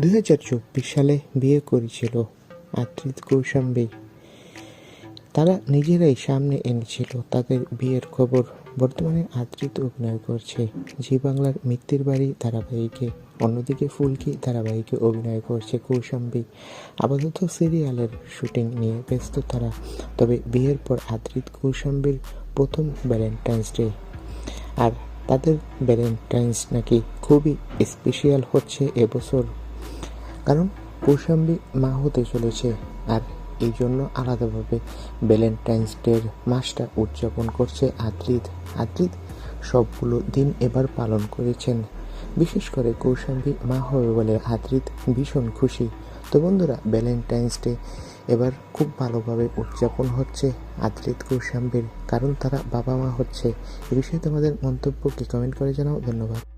দুই হাজার চব্বিশ সালে বিয়ে করেছিল আদ্রিত কৌশাম্বী। তারা নিজেরাই সামনে এনেছিল তাদের বিয়ের খবর। বর্তমানে আদৃত অভিনয় করছে। জি বাংলার মৃত্যুর বাড়ি ধারাবাহিকে, অন্যদিকে ফুলকি ধারাবাহিকে অভিনয় করছে কৌশাম্বী। আপাতত সিরিয়ালের শুটিং নিয়ে ব্যস্ত তারা, তবে বিয়ের পর আদৃত কৌশাম্বীর প্রথম ভ্যালেন্টাইন্স ডে। আর তাদের ভ্যালেন্টাইন্স নাকি খুবই স্পেশাল হচ্ছে এবছর কারণ কৌশাম্বী মা হতে চলেছে আর এই জন্য আলাদাভাবে ভ্যালেন্টাইন্স ডের মাসটা উদযাপন করছে আদ্রিত। আদ্রিত সবগুলো দিন এবার পালন করেছেন। বিশেষ করে কৌশাম্বী মা হবে বলে আদ্রিত ভীষণ খুশি। তো বন্ধুরা ভ্যালেন্টাইন্স ডে এবার খুব ভালোভাবে উদযাপন হচ্ছে আদ্রিত কৌশাম্বীর, কারণ তারা বাবা মা হচ্ছে। এ বিষয়ে তোমাদের মন্তব্য কি? কমেন্ট করে জানাও। ধন্যবাদ।